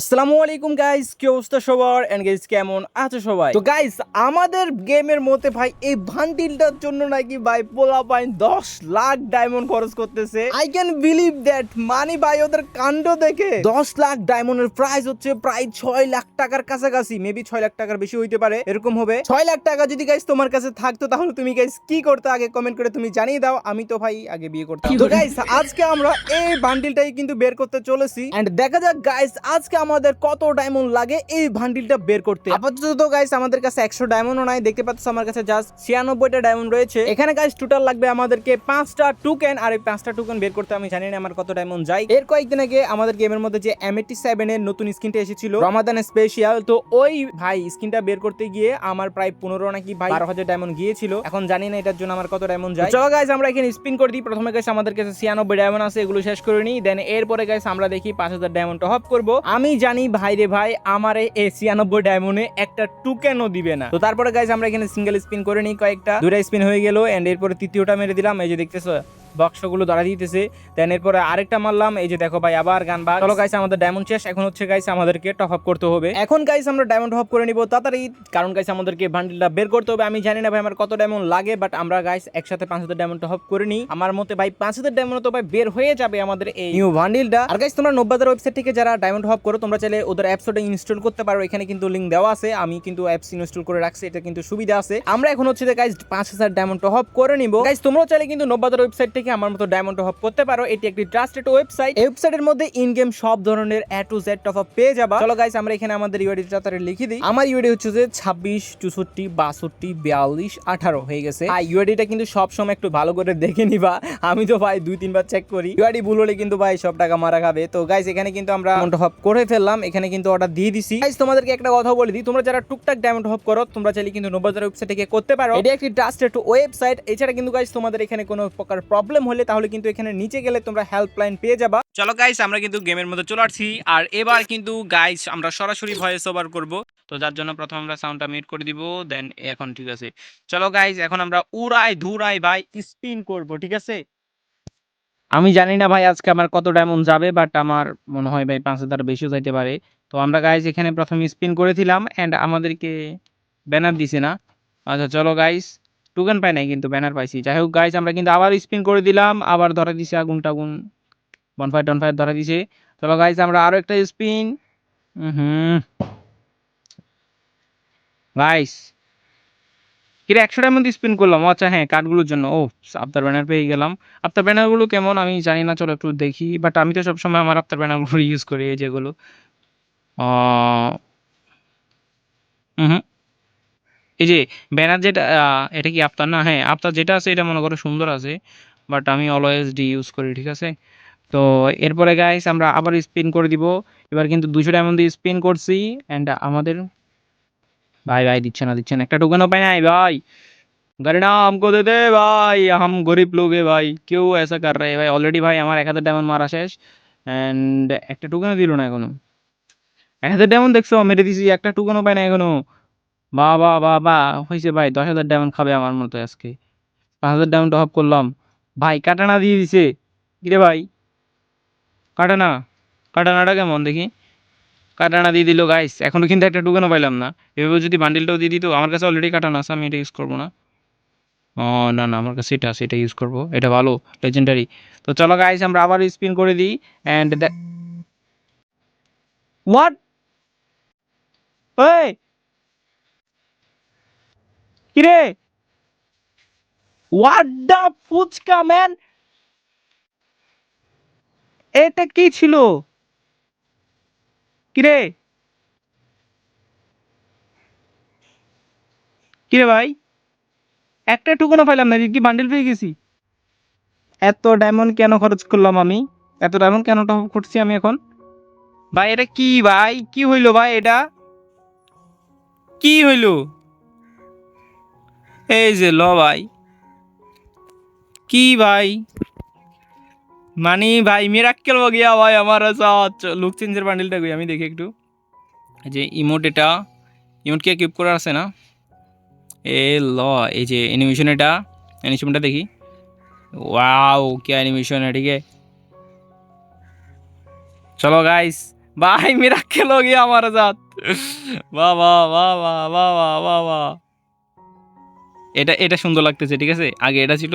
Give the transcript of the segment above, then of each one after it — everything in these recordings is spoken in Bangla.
আসসালামু আলাইকুম গাইস কি অবস্থা সবার? এন্ড গাইস কেমন সবাই? তো গাইস আমাদের গেমের মধ্যে, ভাই, এই ভান্ডিলটার জন্য নাকি, ভাই পোলা পাইন দশ লাখ ডায়মন্ড খরচ করতেছে। আই ক্যান বিলিভ দ্যাট ভাই, ওদের কাণ্ড দেখে। দশ লাখ ডায়মন্ডের প্রাইস হচ্ছে প্রায় ছয় লাখ টাকার কাছাকাছি। মেবি ছয় লাখ টাকার বেশি হইতে পারে, এরকম হবে। ছয় লাখ টাকা যদি গাইস তোমার কাছে থাকতো, তাহলে তুমি গাইস কি করতে? আগে কমেন্ট করে তুমি জানিয়ে দাও। আমি তো, ভাই, আগে বিয়ে করতাম। তো গাইস আজকে আমরা এই বান্ডিলটাই কিন্তু বের করতে চলেছি। এন্ড দেখা যাক গাইস আজকে আমাদের কত ডায়মন্ড লাগে এই বান্ডিলটা বের করতে। আপাতত তো গাইস আমাদের কাছে একশো ডায়মন্ডও নাই, দেখতে পাচ্ছ আমার কাছে জাস্ট ছিয়ানব্বইটা ডায়মন্ড রয়েছে। এখানে গাইস টোটাল লাগবে আমাদেরকে পাঁচটা টুকেন আর এই পাঁচটা টুকেন বের করতে আমি জানি না আমার কত ডায়মন্ড যায়। এর কয়েকদিন আগে আমাদের গেমের মধ্যে যে এম এইটি সেভেন এর নতুন স্কিনটা এসেছিল রমাদান স্পেশিয়াল তো ওই ভাই স্কিনটা বের করতে গিয়ে আমার প্রায় পনেরো নাকি ভাই বারো হাজার ডায়মন্ড গিয়েছিল। এখন জানি না এটার জন্য আমার কত ডায়মন্ড যায়। চলো গাইস আমরা এখানে স্পিন করে দিই। প্রথমে গাইস আমাদের কাছে ছিয়ানব্বই ডায়মন্ড আছে, এগুলো শেষ করে নিই। দেন এরপরে গাইস আমরা দেখি পাঁচ হাজার ডায়মন্ড টপ করব। আমি জানি ভাই রে ভাই, আমার এই ছিয়ানব্বই ডায়মন্ডে একটা টুকেনও দিবে না। তো তারপরে গাইস আমরা এখানে সিঙ্গেল স্পিন করে নিই কয়েকটা। দুটা স্পিন হয়ে গেল এন্ড এরপরে তৃতীয়টা মেরে দিলাম। এই যে দেখতেছো বক্সগুলো ধরা দিতেছে। দেন এরপরে আরেকটা মারলাম, এই যে দেখো ভাই, আবার গান বাগ চলো গাইস আমাদের ডায়মন্ড শেষ এখন হচ্ছে গাইস আমাদেরকে টপ আপ করতে হবে। এখন গাইস আমরা ডায়মন্ড টপ করে নিব। তাড়াতাড়ি, কারণ গাইস আমাদেরকে বান্ডিলটা বের করতে হবে। আমি জানি না ভাই, আমার কত ডায়মন্ড লাগে বাট আমরা গাইস একসাথে পাঁচ হাজার ডায়মন্ড টপ করে নিই। আমার মতে ভাই, পাঁচ হাজার ডায়মন্ড তো ভাই, বের হয়ে যাবে আমাদের এই নিউ বান্ডিলটা আর গাইস তোমরা নব্বাদের ওয়েবসাইট থেকে যারা ডায়মন্ড টপ করো, তোমরা চাইলে ওদের অ্যাপসটা ইনস্টল করতে পারো। এখানে কিন্তু লিঙ্ক দেওয়া আছে। আমি কিন্তু অ্যাপস ইনস্টল করে রাখছি, এটা কিন্তু সুবিধা আছে। আমরা এখন হচ্ছে গাইস পাঁচ হাজার ডায়মন্ড টপ করে নিব। গাইস তোমরাও চাইলে কিন্তু নব্বাদের ওয়েবসাইট থেকে আমার মতো ডায়মন্ড টপ করতে পারো। এটি একটি ট্রাস্টেড ওয়েবসাইট ওয়েবসাইটের মধ্যে ইন গেম সব ধরনের A to Z top up পেয়ে যাবা। চলো গাইস আমরা এখানে আমাদের ইউআইডিটা তারে লিখে দিই। আমার ইউআইডি হচ্ছে যে ছাব্বিশ চৌষট্টি বাষট্টি বিয়াল্লিশ আঠারো হয়ে গেছে। আর ইউআইডিটা কিন্তু সব সময় একটু ভালো করে দেখে নিবা। আমি তো ভাই দুই তিনবার চেক করি। ইউআইডি ভুল হলে কিন্তু ভাই সব টাকা মারা খাবে। তো গাইস এখানে কিন্তু আমরা ডায়মন্ড হপ করে ফেললাম। এখানে কিন্তু অর্ডার দিয়ে দিছি। গাইস তোমাদেরকে একটা কথা বলে দিই। তোমরা যারা টুকটাক ডায়মন্ড হপ করো তোমরা চাইলে কিন্তু নব্বাজার ওয়েবসাইট থেকে করতে পারো। এটা একটি ট্রাস্টেড ওয়েবসাইট এছাড়া কিন্তু গাইস তোমাদের এখানে কোনো প্রকার প্রবলেম হলে তাহলে কিন্তু এখানে নিচে গেলে তোমরা হেল্পলাইন পেয়ে যাবা। চলো গাইস আমরা কিন্তু গেমের মধ্যে চলে আসছি। আর এবার কিন্তু গাইস আমরা সরাসরি ভয়েস ওভার করব। তো যার জন্য প্রথম আমরা সাউন্ডটা মিউট করে দিব দেন এখন ঠিক আছে। চলো গাইস এখন আমরা উড়াই, ধুরাই ভাই স্পিন করব, ঠিক আছে? আমি জানি না ভাই আজকে আমার কত ডায়মন্ড যাবে বাট আমার মনে হয় ভাই পাঁচ হাজার বেশিও যাইতে পারে। তো আমরা গাইস এখানে প্রথমে স্পিন করেছিলাম অ্যান্ড আমাদেরকে ব্যানার দিছে না। আচ্ছা চলো গাইস টুকেন পাই নাই কিন্তু ব্যানার পাইছি। যাই হোক গাইস আমরা কিন্তু আবার স্পিন করে দিলাম, আবার ধরা দিছে আগুন টাগুন বনফায়ার টনফায়ার ধরা দিছে। চলো গাইস আমরা আরও একটা স্পিন হুম গাইস কিরে একশো ডায়মন্ড স্পিন করলাম? আচ্ছা হ্যাঁ কার্ডগুলোর জন্য। ও আফতার ব্যানার পেয়ে গেলাম। আফতার ব্যানারগুলো কেমন? আমি জানি না, চলো, একটু দেখি। বাট আমি তো সবসময় আমার আফতার ব্যানারগুলো ইউজ করি যেগুলো। হুম এই যে ব্যানার যেটা এটা কি আপনার? না হ্যাঁ আপনার যেটা আছে এটা মনে করো সুন্দর আছে বাট আমি অলওয়েজ ডি ইউজ করি, ঠিক আছে? তো এরপরে গাইস আমরা আবার স্পিন করে দিব। এবার কিন্তু দুশো ডায়মন্ড দিয়ে স্পিন করছি অ্যান্ড আমাদের ভাই ভাই দিচ্ছে না দিচ্ছে না। একটা টোকেনও পাই নাই ভাই গাড়ি না আমকো দে দে ভাই? আহম গরিব লোক এ ভাই। কেউ এসা কর রে ভাই। অলরেডি ভাই, আমার এক হাজার ডায়মন্ড মারা শেষ অ্যান্ড একটা টোকেনও দিল না এখনও। এক হাজার ডায়মন্ড দেখছ, মেরে দিছি, একটা টোকেনও পাই না এখনও। বা বা বা বা, হয়েছে ভাই, দশ হাজার ডায়মন্ড খাবে আমার মতো আজকে। পাঁচ হাজার ডায়মন্ড অফ করলাম। ভাই, কাটানা দিয়ে দিছে। কিরে ভাই? কাটানা? কাটানাটা কেমন? দেখি। কাটানা দিয়ে দিল গাইস এখনও কিন্তু একটা টুকেনও পাইলাম না। এভাবে যদি বান্ডিলটাও দিয়ে দিত, আমার কাছে অলরেডি কাটানা আছে, আমি এটা ইউজ করব না। ও, না না, আমার কাছে এটা এটা ইউজ করব। এটা ভালো লেজেন্ডারি তো চলো গাইস আমরা আবার স্পিন করে দিই অ্যান্ড হোয়াট ওই কিরে? হোয়াট দ্য ফুচকা ম্যান এটা কি ছিল? কিরে? কিরে ভাই? একটা টুকুনো পাইলাম না, কি বান্ডেল পেয়ে গেছি? এত ডায়মন্ড কেন খরচ করলাম আমি? এত ডায়মন্ড কেন টপ করছি আমি এখন? ভাই, এটা কি ভাই? কি হইল ভাই এটা? কি হইল? এই যে ল ভাই। কি ভাই? মানে ভাই মিরাক্কেল গিয়া ভাই আমার লুক চেঞ্জের বান্ডিলটা গই আমি দেখি একটু। যে ইমোট এটা ইমোট কি কিপ করে আছে না? এ ল, এই যে অ্যানিমেশন এটা অ্যানিমেশনটা দেখি। ওয়াও কি অ্যানিমেশন है ठीक চলো গাইস ভাই মিরাক্কেল গিয়া আমার বাবা বাবা বাবা বাবা বাবা এটা এটা সুন্দর লাগতেছে, ঠিক আছে? আগে এটা ছিল,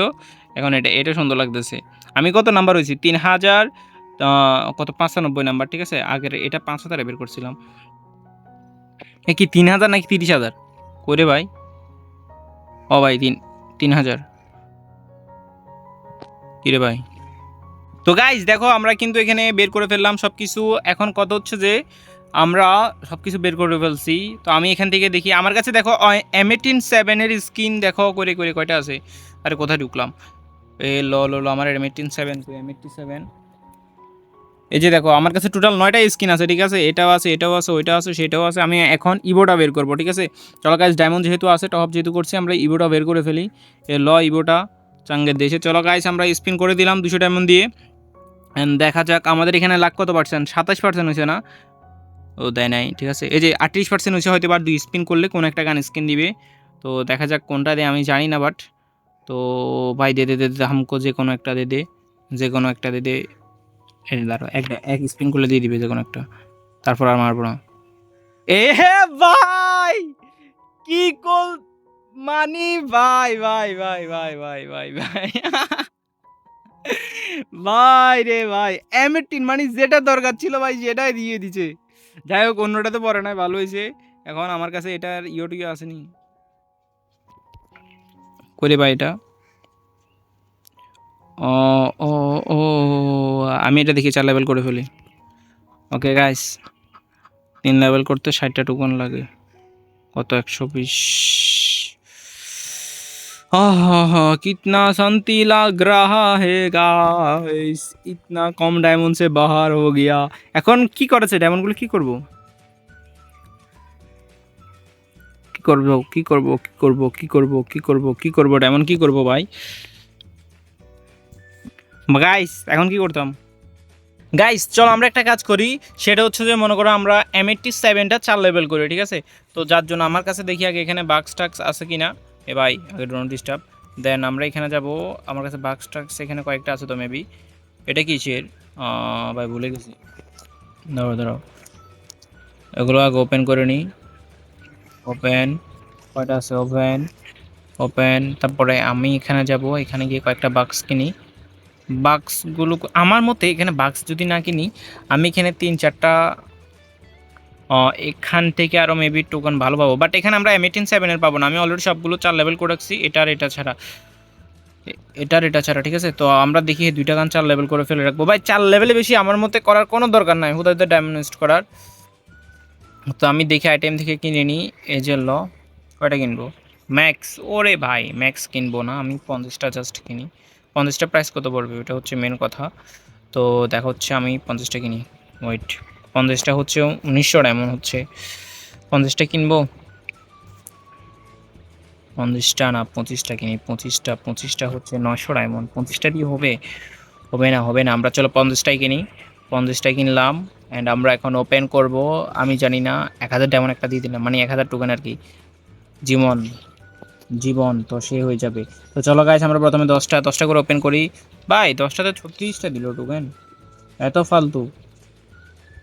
এখন এটা এটা সুন্দর লাগতেছে। আমি কত নাম্বার হয়েছি? তিন হাজার কত? পাঁচানব্বই নাম্বার, ঠিক আছে? আগের এটা পাঁচ হাজারে বের করছিলাম। এ কি তিন হাজার নাকি তিরিশ হাজার? করে ভাই। ও ভাই, তিন তিন হাজার। কিরে ভাই? তো গাইজ দেখো, আমরা কিন্তু এখানে বের করে ফেললাম সব কিছু এখন কত হচ্ছে যে আমরা সব কিছু বের করে ফেলছি। তো আমি এখান থেকে দেখি, আমার কাছে দেখো এইটিন সেভেনের স্কিন দেখো, করে করে কয়টা আছে? আরে কোথায় ঢুকলাম? এ, ল ল আমার এইটিন সেভেন এইটটি সেভেন এই যে দেখো, আমার কাছে টোটাল নয়টা স্কিন আছে, ঠিক আছে? এটাও আছে এটাও আছে, ওইটাও আছে, সেটাও আছে, আমি এখন ইবোটা বের করব, ঠিক আছে? চলো গাইজ ডায়মন্ড যেহেতু আছে টপ যেহেতু করছি, আমরা ইবোটা বের করে ফেলি। এ, ল ইবোটা চাঙ্গের দেশে। চলো গাইজ আমরা স্পিন করে দিলাম দুশো ডায়মন্ড দিয়ে। অ্যান্ড দেখা যাক, আমাদের এখানে লাখ কত পার্সেন্ট সাতাশ পার্সেন্ট হয়েছে না? ও দেয় নাই, ঠিক আছে? এই যে আটত্রিশ পার্সেন্ট হয়েছে হয়তো বা দুই স্পিন করলে কোনো একটা গান স্কিন দিবে। তো দেখা যাক কোনটা দেয়, আমি জানি না বাট তো ভাই দে দে দে দে, হামকো যে কোনো একটা দে দে, যে কোনো একটা দে দে। দাঁড়ো এক এক স্পিন করলে দিয়ে দিবে যে কোনো একটা। তারপর আর মারবো না। এ ভাই! কি কল, মানি, ভাই ভাই ভাই ভাই ভাই ভাই ভাই। ভাই রে ভাই এম মানে যেটা দরকার ছিল ভাই, সেটাই দিয়ে দিছে। যাই হোক অন্যটা তো পরে নাই, ভালো হয়েছে এখন আমার কাছে এটার ইয়োটিও আসেনি। করে ভাই এটা? ও ও ও, আমি এটা দেখি চার লেভেল করে ফেলি। ওকে গাইস তিন লেভেল করতে ষাটটা টুকন লাগে। কত? একশো বিশ। आहा कितना शांति लग रहा है गाइस इतना কম ডায়মন্ড সে বাহার হো গিয়া এখন কি করেছে ডায়মন্ডগুলো কি করব কি করব কি করব কি করব কি করব কি করব কি করব ডায়মন্ড কি করব ভাই গাইস এখন কি করতাম গাইস চলো আমরা একটা কাজ করি সেটা হচ্ছে যে মনে করো আমরা এম এইটটি সেভেনটা চার লেভেল করি ঠিক আছে তো যার জন্য আমার কাছে দেখি আগে এখানে বাক্স টাক্স আছে কি না এ ভাই আগে ডোন্ট ডিস্টার্ব দেন আমরা এখানে যাব, আমার কাছে বাক্স টাক্স এখানে কয়েকটা আছে তো মেবি এটা কিসের ভাই ভুলে গেছি। ধরো ধরো এগুলো আগে ওপেন করে নিই ওপেন কয়টা আছে? ওপেন ওপেন তারপরে আমি এখানে যাব, এখানে গিয়ে কয়েকটা বাক্স কিনি। বাক্সগুলো আমার মতে এখানে বাক্স যদি না কিনি, আমি এখানে তিন, চারটা এখান থেকে আরও মেবি টোকন ভালো পাবো। বাট এখানে আমরা এম এইটিন সেভেনের পাবো না। আমি অলরেডি সবগুলো চার লেভেল করে রাখছি। এটার এটা ছাড়া। এটার এটা ছাড়া, ঠিক আছে? তো আমরা দেখি দুইটা গান চার লেভেল করে ফেলে রাখব। ভাই, চার লেভেলে বেশি আমার মতে করার কোনো দরকার নাই। হুদায় ডায়মন্ড করার? তো আমি দেখি আইটেম থেকে কিনে নিই। যে ল, কয়টা কিনবো? ম্যাক্স ওরে ভাই ম্যাক্স কিনবো না। আমি পঞ্চাশটা জাস্ট কিনি। পঞ্চাশটা প্রাইস কত পড়বে? ওটা হচ্ছে মেন কথা। তো দেখা হচ্ছে আমি পঞ্চাশটা কিনি। ওয়েট পঞ্চাশটা হচ্ছে উনিশশো এমন হচ্ছে। পঞ্চাশটা কিনবো? পঞ্চাশটা না, পঁচিশটা কিনি। পঁচিশটা পঁচিশটা হচ্ছে নশো ডায়মন্ড পঁচিশটা দিয়ে হবে? হবে না হবে না। আমরা চলো পঞ্চাশটাই কিনি। পঞ্চাশটাই কিনলাম অ্যান্ড আমরা এখন ওপেন করব। আমি জানি না, এক হাজার ডায়মন্ড একটা দিয়ে দিলাম। মানে এক হাজার টোকেন আর কি। জীবন জীবন, তো সে হয়ে যাবে। তো চলো গাইস আমরা প্রথমে দশটা দশটা করে ওপেন করি। বাই, দশটাতে ছত্রিশটা দিল টোকেন এত ফালতু।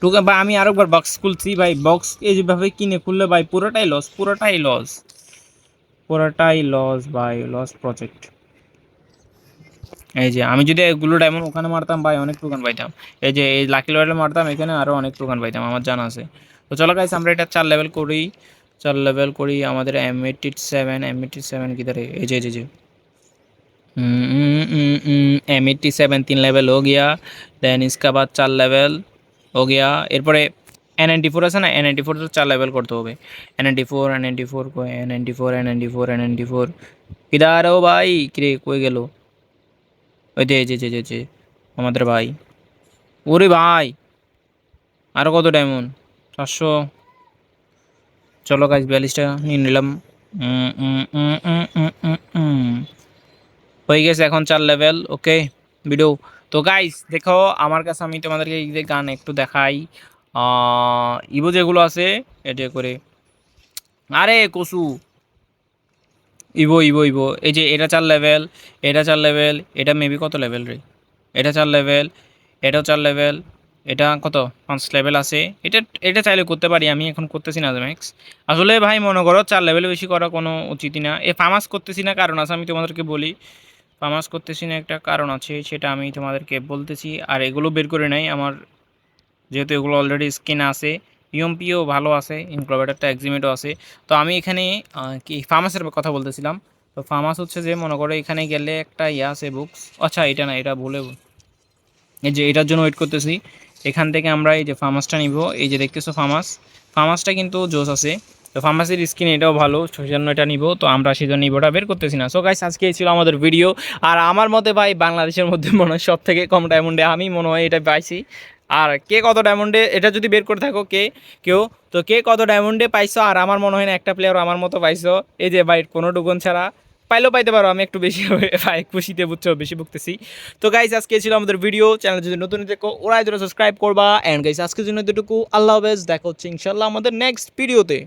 টোকেন ভাই আমি আরেকবার বক্স খুলছি ভাই বক্স এই যেভাবে কিনে খুললে ভাই পুরোটাই লস পুরোটাই লস পুরোটাই লস ভাই লস প্রজেক্ট এই যে আমি যদি এগুলো ডায়মন্ড ওখানে মারতাম ভাই অনেক টোকেন পাইতাম এই যে এই লাকি লয়েলে মারতাম এখানে আরও অনেক টোকেন পাইতাম আমার জানা আছে তো চলো গাইস আমরা এটা চার লেভেল করি চার লেভেল করি আমাদের M eighty seven M eighty seven কিধারে এই যে এই যে, এই যে एम एट्टी सेवन तीन लेवल हो गया देन इसका बाद चार लेवल हो गया এরপরে এন নাইনটি ফোর আছে না এন নাইনটি ফোর তো চার লেভেল করতে হবে N ninety four N ninety four N ninety four N ninety four N ninety four কিদার ও ভাই কিরে কই গেল ওই যে এই যে যে যে যে আমাদের ভাই ওরে ভাই আরও কত ডায়মন্ড চারশো চলো গাছ বিয়াল্লিশটা নিয়ে নিলাম উম, উম, উম, উম, উম, উম, উম। হয়ে গেছে এখন চার লেভেল ওকে ভিডিও তো গাইস দেখো, আমার কাছে আমি তোমাদেরকে যে গান একটু দেখাই। ইবো যেগুলো আছে, এটা করে। আরে, কসু। ইবো ইবো ইবো। এই যে, এটা চার লেভেল এটা চার লেভেল এটা মেবি কত লেভেল রে? এটা চার লেভেল এটাও চার লেভেল এটা কত? পাঁচ লেভেল আছে। এটা এটা চাইলে করতে পারি, আমি এখন করতেছি না ম্যাক্স আসলে ভাই, মনে করো, চার লেভেল বেশি করা কোনো উচিতই না। এ ফার্মাস করতেছি না, কারণ আছে, আমি তোমাদেরকে বলি। ফার্মাস করতেছি না, একটা কারণ আছে, সেটা আমি তোমাদেরকে বলতেছি। আর এগুলো বের করে নাই, আমার যেহেতু এগুলো অলরেডি স্কিন আছে ইউএমপিও ভালো আছে ইনক্লোভেটারটা এক্সিমেটও আছে। তো আমি এখানে কি ফার্মাসের কথা বলতেছিলাম। তো ফার্মাস হচ্ছে যে, মনে করো এখানে গেলে একটা ইয়ে আছে বুকস আচ্ছা এটা না, এটা ভুলে এই যে, এটার জন্য ওয়েট করতেছি। এখান থেকে আমরা এই যে ফার্মাসটা নিব, এই যে দেখতেছো ফার্মাস ফার্মাসটা কিন্তু জোস আছে। তো ফার্মাসির স্কিন এটাও ভালো সেজন্য এটা নিব, তো আমরা সেই সেজন্য নিবোটা বের করতেছি না। সো গাইস আজকে ছিল আমাদের ভিডিও আর আমার মতে ভাই, বাংলাদেশের মধ্যে মনে হয় সব থেকে কম ডায়মন্ডে আমি মনে হয় এটা পাইছি। আর কে কত ডায়মন্ডে এটা যদি বের করে থাকো, কে, কেউ, তো কে কত ডায়মন্ডে পাইছো? আর আমার মনে হয় না একটা প্লেয়ার আমার মতো পাইছো। এই যে ভাই, কোনো ডুগন ছাড়া পাইলেও পাইতে পারো, আমি একটু বেশি ভাই, খুশিতে বুঝছ, বেশি ভুগতেছি। তো গাইজ আজকে ছিল আমাদের ভিডিও চ্যানেল যদি নতুন দেখো ওরাই ধরে সাবস্ক্রাইব করবা। অ্যান্ড গাইজ আজকের জন্য এতটুকু। আল্লাহ হাফেজ। দেখা হচ্ছে ইনশাল্লাহ আমাদের নেক্সট ভিডিওতে